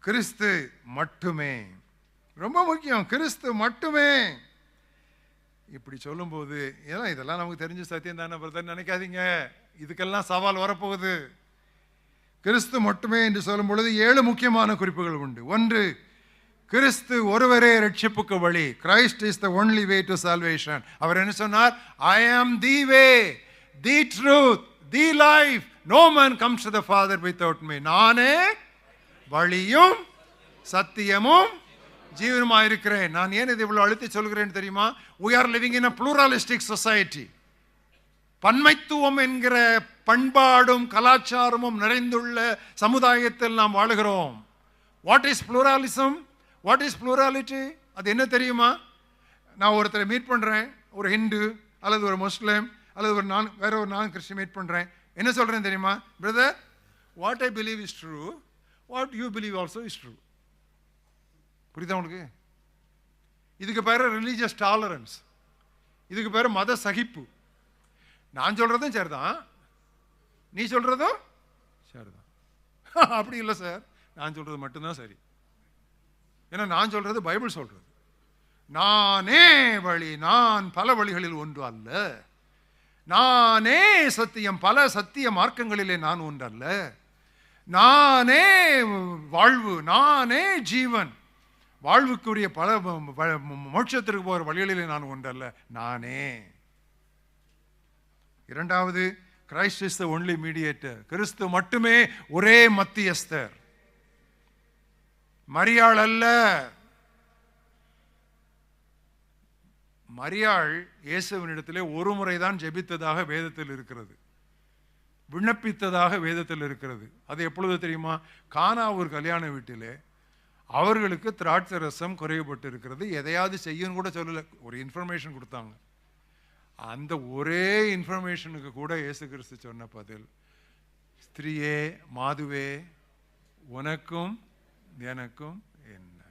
கிறிஸ்து மட்டுமே. ரொம்ப முக்கியம் கிறிஸ்து மட்டுமே. இப்படி சொல்லும்போது ஏன்னா இதெல்லாம் நமக்கு தெரிஞ்ச சத்தியம் தானே பிரதர் நினைக்காதீங்க. இதுக்கெல்லாம் சவால் வரப்போகுது. கிறிஸ்து மட்டுமே என்று சொல்லும் பொழுது ஏழு முக்கியமான குறிப்புகள் உண்டு. ஒன்று கிறிஸ்து ஒருவரே ரட்சிப்புக்கு வழி. Christ is the only way to salvation அவர் என்ன சொன்னார்? I am the way the truth the life no man comes to the father without me நானே வழியும் சத்தியமும் ஜீவனமாக இருக்கிறேன் நான் ஏன் இதை இவ்வளோ அழுத்தி சொல்கிறேன் தெரியுமா? We are living in a pluralistic society பன்மைத்துவம் என்கிற பண்பாடும் கலாச்சாரமும் நிறைந்துள்ள சமுதாயத்தில் நாம் வாழுகிறோம். What is pluralism what is plurality அது என்ன தெரியுமா? நான் ஒருத்தரை மீட் பண்ணுறேன் ஒரு ஹிந்து அல்லது ஒரு முஸ்லீம் அல்லது ஒரு நான் வேற ஒரு நான் கிறிஸ்டின் மீட் பண்ணுறேன் என்ன சொல்கிறேன் தெரியுமா? Brother what I believe is true what you believe also is true புரியுதா உங்களுக்கு இதுக்கு பேர் ரிலீஜியஸ் டாலரன்ஸ் இதுக்கு பேர் மத சகிப்பு. நான் சொல்றதும் சரிதான். நீ சொல்றதும் சரிதான். அப்படி இல்லை சார் நான் சொல்கிறது மட்டும்தான் சரி. ஏன்னா நான் சொல்கிறது பைபிள் சொல்கிறது நானே வழி நான் பல வழிகளில் ஒன்று அல்ல. நானே சத்தியம் பல சத்திய மார்க்கங்களிலே நான் ஒன்று அல்ல. நானே வாழ்வு நானே ஜீவன். வாழ்வுக்குரிய பல ம- மோட்சத்திற்கு போகிற வழிகளிலே நான் ஒன்றல்ல நானே. இரண்டாவது Christ is the only mediator கிறிஸ்து மட்டுமே ஒரே மத்தியஸ்தர். மரியாள் அல்ல. மரியாள் இயேசுவினிடத்திலே ஒரு முறைதான் ஜெபித்ததாக வேதத்தில் இருக்கிறது. விண்ணப்பித்ததாக வேதத்தில் இருக்கிறது. அது எப்பொழுது தெரியுமா? கானா ஒரு கல்யாண வீட்டிலே அவர்களுக்கு திராட்சை ரசம் குறைவுபட்டு இருக்கிறது எதையாவது செய்யணும் கூட சொல்லலை. ஒரு இன்ஃபர்மேஷன் கொடுத்தாங்க. அந்த ஒரே இன்ஃபர்மேஷனுக்கு கூட இயேசு கிறிஸ்து சொன்ன பதில் ஸ்திரியே மாதுவே உனக்கும் எனக்கும் என்ன?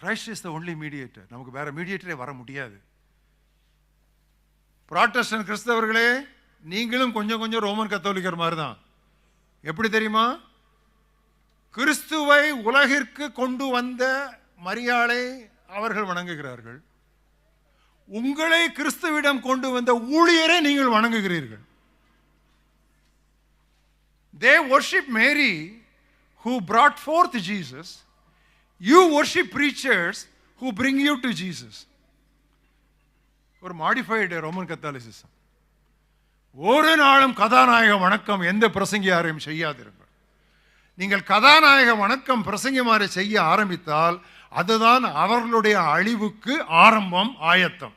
Christ is the only mediator நமக்கு வேற மீடியேட்டரே வர முடியாது. புராட்டஸ்டன் கிறிஸ்தவர்களே நீங்களும் கொஞ்சம் கொஞ்சம் ரோமன் கத்தோலிக்கர் மாதிரி தான் எப்படி தெரியுமா? கிறிஸ்துவை உலகிற்கு கொண்டு வந்த மரியாளை அவர்கள் வணங்குகிறார்கள். உங்களை கிறிஸ்துவிடம் கொண்டு வந்த ஊழியரை நீங்கள் வணங்குகிறீர்கள். They worship Mary who brought forth Jesus you worship preachers who bring you to Jesus ஒரு மாடிஃபைடு ரோமன் கத்தாலிசிசம் ஒரு நாளும் கதாநாயக வணக்கம் எந்த பிரசங்கியாரையும் செய்யாதிருங்கள். நீங்கள் கதாநாயக வணக்கம் பிரசங்கிமாரை செய்ய ஆரம்பித்தால் அதுதான் அவர்களுடைய அழிவுக்கு ஆரம்பம் ஆயத்தம்.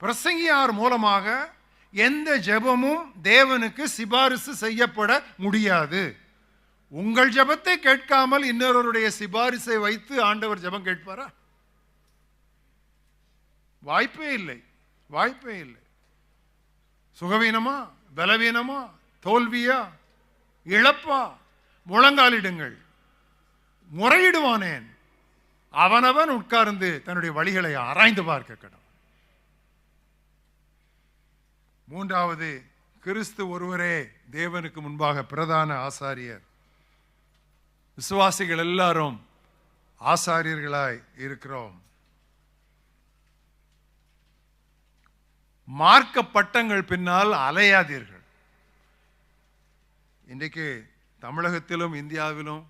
பிரசங்கியார் மூலமாக எந்த ஜெபமும் தேவனுக்கு சிபாரிசு செய்யப்பட முடியாது. உங்கள் ஜெபத்தை கேட்காமல் இன்னொருவருடைய சிபாரிசை வைத்து ஆண்டவர் ஜெபம் கேட்பாரா? வாய்ப்பே இல்லை வாய்ப்பே இல்லை. சுகவீனமா பலவீனமா தோல்வியா இழப்பா? முழங்காலிடுங்கள். முறையிடுவானேன். அவனவன் உட்கார்ந்து தன்னுடைய வழிகளை ஆராய்ந்து பார்க்க கடவுள். மூன்றாவது கிறிஸ்து ஒருவரே தேவனுக்கு முன்பாக பிரதான ஆசாரியர். விசுவாசிகள் எல்லாரும் ஆசாரியர்களாய் இருக்கிறோம். மார்க்க பட்டங்கள் பின்னால் அலையாதீர்கள். இன்றைக்கு தமிழகத்திலும் இந்தியாவிலும்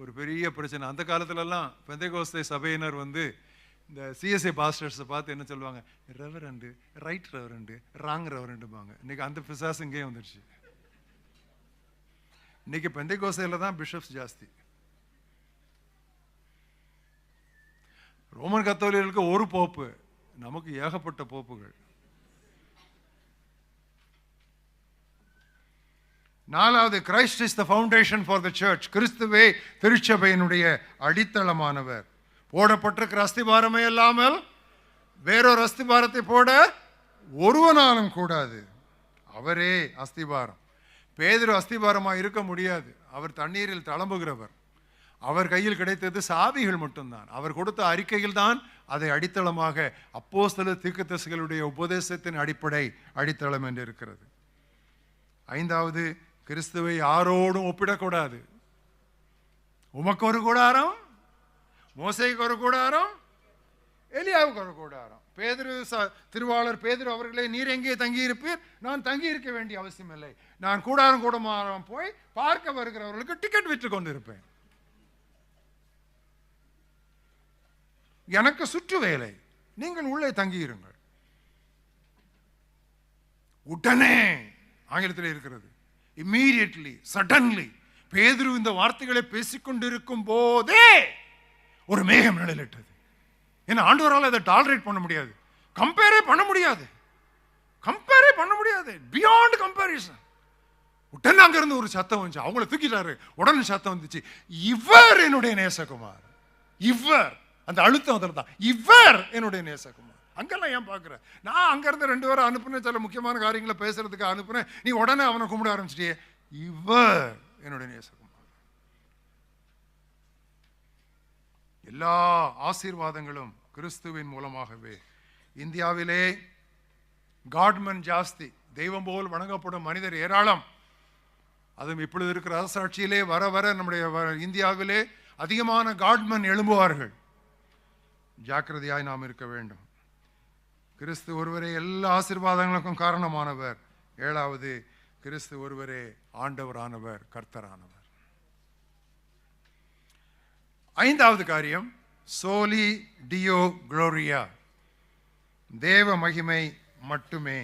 ஒரு பெரிய பிரச்சனை. அந்த காலத்துலலாம் பெந்தைகோஸ்தை சபையினர் வந்து இந்த சிஎஸ்ஐ பாஸ்டர்ஸை பார்த்து என்ன சொல்லுவாங்க? ரெவரண்டு ரைட் ரெவரண்டு ராங் ரெவரண்டுபாங்க இன்னைக்கு அந்த பிசாஸ் இங்கேயே வந்துடுச்சு இன்னைக்கு பெந்தைகோஸ்தையில் தான் பிஷப்ஸ் ஜாஸ்தி. ரோமன் கத்தோலிகளுக்கு ஒரு போப்பு நமக்கு ஏகப்பட்ட போப்புகள். நாலாவது Christ is the foundation for the church கிறிஸ்துவே திருச்சபையினுடைய அடித்தளமானவர். போடப்பட்டிருக்கிற அஸ்திபாரமே இல்லாமல் வேறொரு அஸ்திபாரத்தை போட ஒருவனாலும் கூடாது. அவரே அஸ்திபாரம். பேதுரு அஸ்திபாரமா இருக்க முடியாது. அவர் தண்ணீரில் தளம்புகிறவர். அவர் கையில் கிடைத்தது சாவிகள் மட்டும்தான். அவர் கொடுத்த அறிக்கையில் தான் அதை அடித்தளமாக அப்போஸ்தல தீர்க்கத்தசுகளுடைய உபதேசத்தின் அடிப்படை அடித்தளம் என்று இருக்கிறது. ஐந்தாவது கிறிஸ்துவை யாரோடும் ஒப்பிடக்கூடாது. உமக்கு ஒரு கூடாரம் மோசைக்கு ஒரு கூடாரம் எலியாவுக்கு ஒரு கூடாரம். பேதிரு ச- திருவாளர் பேதிரு அவர்களே நீர் எங்கே தங்கியிருப்பீர்? நான் தங்கியிருக்க வேண்டிய அவசியம் இல்லை. நான் கூடாரம் கூடமாரம் போய் பார்க்க வருகிறவர்களுக்கு டிக்கெட் விற்று கொண்டிருப்பேன். எனக்கு சுற்று வேலை. நீங்கள் உள்ளே தங்கியிருங்கள். உடனே ஆங்கிலத்தில் இருக்கிறது. இம்மீடியட்லி சடன்லி பேதுரு இந்த வார்த்தைகளை பேசிக்கொண்டிருக்கும் போதே ஒரு மேகம் நிழலிட்டது. ஏன்னா ஆண்டவரால் அதை டாலரேட் பண்ண முடியாது. கம்பேரே பண்ண முடியாது. கம்பேரே பண்ண முடியாது. பியாண்ட் கம்பேரிசன் உடனே அங்கேருந்து ஒரு சத்தம் வந்துச்சு. அவங்கள தூக்கிட்டாரு. உடனே சத்தம் வந்துச்சு. இவர் என்னுடைய நேசகுமார். இவர். அந்த அழுத்தம் அதில் தான். இவர் என்னுடைய நேசகுமார். அங்கெல்லாம் ஏன் பார்க்குறேன் நான் அங்கேருந்து ரெண்டு பேரும் அனுப்புனேன். சில முக்கியமான காரியங்களை பேசுறதுக்கு அனுப்புனேன். நீ உடனே அவனை கும்பிட ஆரம்பிச்சிட்டியே. இவர் என்னுடைய நேசகுமார். எல்லா ஆசீர்வாதங்களும் கிறிஸ்துவின் மூலமாகவே. இந்தியாவிலே காட்மன் ஜாஸ்தி தெய்வம் போல் வணங்கப்படும் மனிதர் ஏராளம். அதுவும் இப்பொழுது இருக்கிற அரசாட்சியிலே வர வர நம்முடைய வ- இந்தியாவிலே அதிகமான காட்மன் எழும்புவார்கள். ஜாக்கிரதையாய் நாம் இருக்க வேண்டும். கிறிஸ்து ஒருவரே எல்லா ஆசீர்வாதங்களுக்கும் காரணமானவர். ஏழாவது கிறிஸ்து ஒருவரே ஆண்டவரானவர் கர்த்தரானவர். ஐந்தாவது காரியம் சோலி டியோ குளோரியா. தேவ மகிமை மட்டுமே.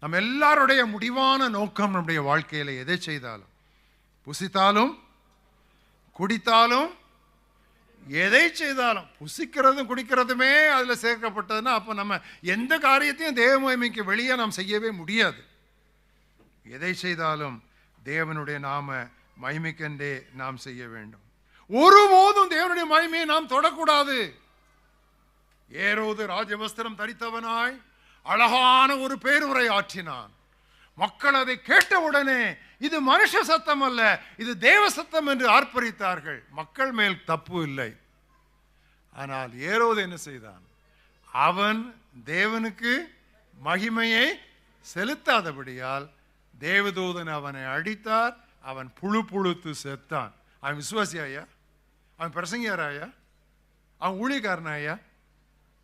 நம்ம எல்லாருடைய முடிவான நோக்கம் நம்முடைய வாழ்க்கையில் எதை செய்தாலும் புசித்தாலும் குடித்தாலும் எதை செய்தாலும் புசிக்கிறதும் குடிக்கிறதுமே அதில் சேர்க்கப்பட்டதுன்னா அப்போ நம்ம எந்த காரியத்தையும் தேவ மகிமைக்கு வெளியே நாம் செய்யவே முடியாது. எதை செய்தாலும் தேவனுடைய நாம மகிமைக்கென்றே நாம் செய்ய வேண்டும். ஒருபோதும் தேவனுடைய மகிமையை நாம் தொடக்கூடாது. ஏரோது ராஜவஸ்திரம் தரித்தவனாய் அழகான ஒரு பேருரை ஆற்றினான். மக்கள் அதை கேட்டவுடனே இது மனுஷ சத்தம் அல்ல இது தேவ சத்தம் என்று ஆர்ப்பரித்தார்கள். மக்கள் மேல் தப்பு இல்லை. ஆனால் ஏரோது என்ன செய்தான்? அவன் தேவனுக்கு மகிமையை செலுத்தாதபடியால் தேவதூதன் அவனை அடித்தார் அவன் புழு புழுத்து செத்தான். அவன் விசுவாசியாயா? அவன் பிரசங்கியாராயா? அவன் ஊழியக்காரனாயா?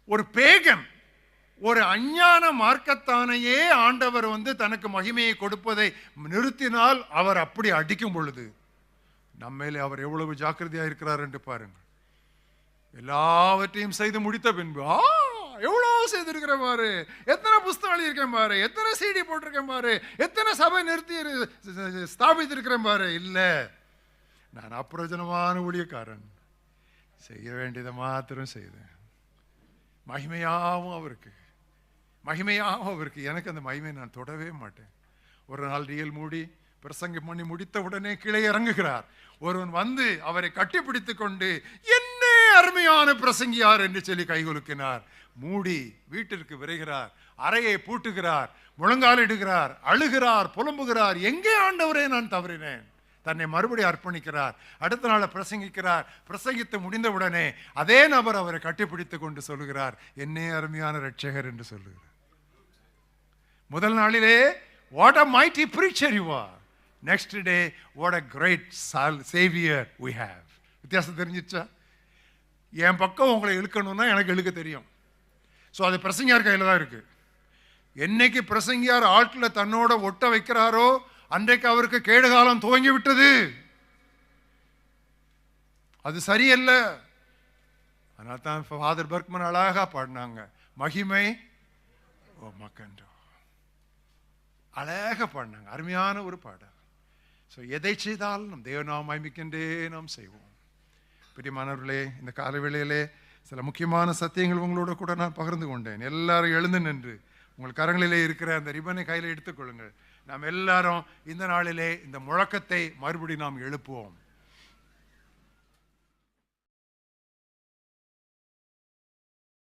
ஒரு பேகன் ஒரு அஞ்ஞான மார்க்கத்தானையே ஆண்டவர் வந்து தனக்கு மகிமையை கொடுப்பதை நிறுத்தினால் அவர் அப்படி அடிக்கும் பொழுது நம்மேலே அவர் எவ்வளவு ஜாக்கிரதையாக இருக்கிறார் என்று பாருங்கள். எல்லாவற்றையும் செய்து முடித்த பின்பு ஆ எவ்வளவு செய்திருக்கிறேன் பாரு. எத்தனை புஸ்தகம் எழுதியிருக்கேன் பாரு. எத்தனை சிடி போட்டிருக்கேன் பாரு. எத்தனை சபை நிறுத்தி ஸ்தாபித்திருக்கிறேன் பாரு. இல்ல. நான் அப்பிரயோஜனமான ஊழியக்காரன். செய்ய வேண்டியதை மாத்திரம் செய்தேன். மகிமையாகவும் அவருக்கு. மகிமையாகவும் அவருக்கு. எனக்கு அந்த மகிமையை நான் தொடவே மாட்டேன். ஒரு நாள் ரியல் மூடி பிரசங்கம் பண்ணி முடித்த உடனே கீழே இறங்குகிறார். ஒருவன் வந்து அவரை கட்டிப்பிடித்து கொண்டு என் அருமையான பிரசங்கியார் என்று சொல்லி கைகுலுக்கினார் மூடி வீட்டிற்கு விரைகிறார். அறையை பூட்டுகிறார். முழங்காலிடுகிறார் அழுகிறார். புலம்புகிறார். எங்கே ஆண்டவரே நான் தவறினேன்? தன்னை மறுபடி அர்ப்பணிக்கிறார். அடுத்த நாளை பிரசங்கிக்கிறார். பிரசங்கித்து முடிந்தவுடனே அதே நபர் அவரை கட்டிப்பிடித்துக் கொண்டு சொல்லுகிறார். என்னே அருமையான ரட்சகர் என்று சொல்லுகிறார். முதல் நாளிலே what a mighty preacher you are next day what a great Saul saviour we have வித்தியாசம் தெரிஞ்சிச்சா? என் பக்கம் உங்களை இழுக்கணும்னா எனக்கு இழுக்க தெரியும். ஸோ அது பிரசங்கியார் கையில் தான் இருக்கு. என்னைக்கு பிரசங்கியார் ஆட்டில் தன்னோட ஒட்ட வைக்கிறாரோ அன்றைக்கு அவருக்கு கேடுகாலம் துவங்கி விட்டது. அது சரியல்ல. அதனால தான் ஃபாதர் பர்க்மன் அழகா பாடினாங்க. மகிமை ஓ மக்கன்றோ அழகா பாடினாங்க. அருமையான ஒரு பாடல். ஸோ எதை செய்தாலும் நம் தேவநாம மகிமைக்கென்றே நாம் செய்வோம். பிரியமானவர்களே இந்த கால வேளையிலே சில முக்கியமான சத்தியங்கள் உங்களோட கூட நான் பகிர்ந்து கொண்டேன். எல்லாரும் எழுந்து நின்று உங்கள் கரங்களிலே இருக்கிற அந்த ரிபனை கையில் எடுத்துக்கொள்ளுங்கள். நாம் எல்லாரும் இந்த நாளிலே இந்த முழக்கத்தை மறுபடி நாம் எழுப்புவோம்.